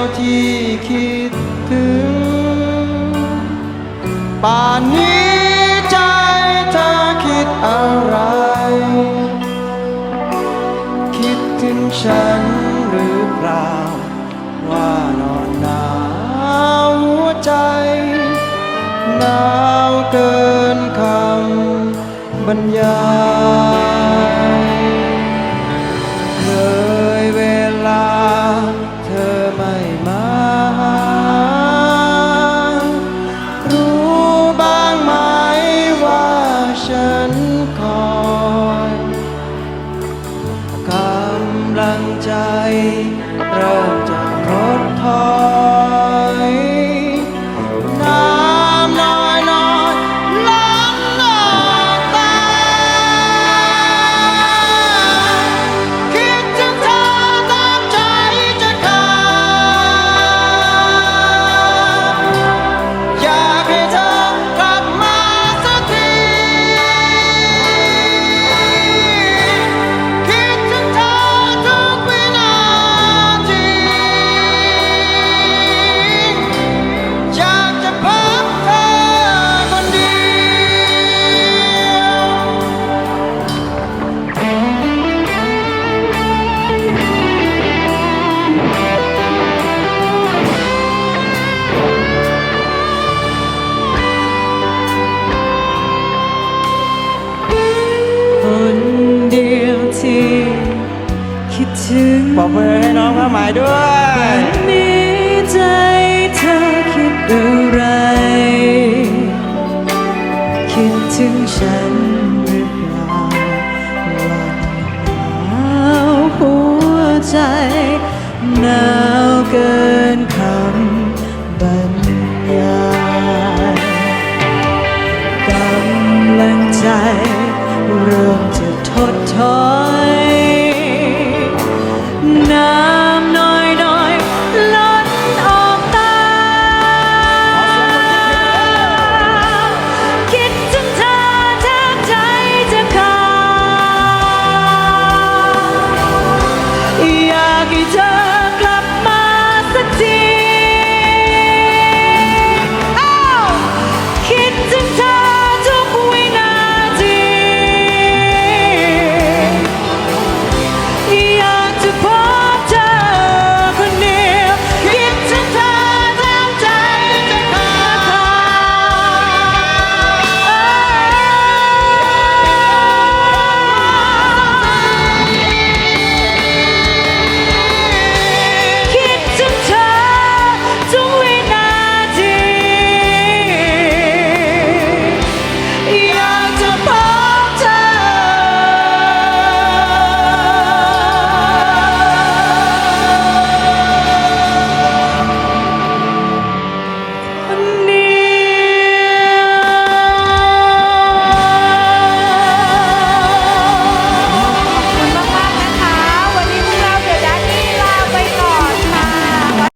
เดียวที่คิดถึง ป่านนี้ใจเธอคิดอะไร คิดถึงฉันหรือเปล่า ว่านอนหนาวหัวใจหนาวเกินคำบรรยาย ถึงบอกเบอร์ให้น้องผ้าหมายด้วยนี้ใจเธอคิดอะไร คิดถึงฉันหรือเปล่าว่าหนาวหัวใจหนาวเกินคำบรรยายกำลังใจ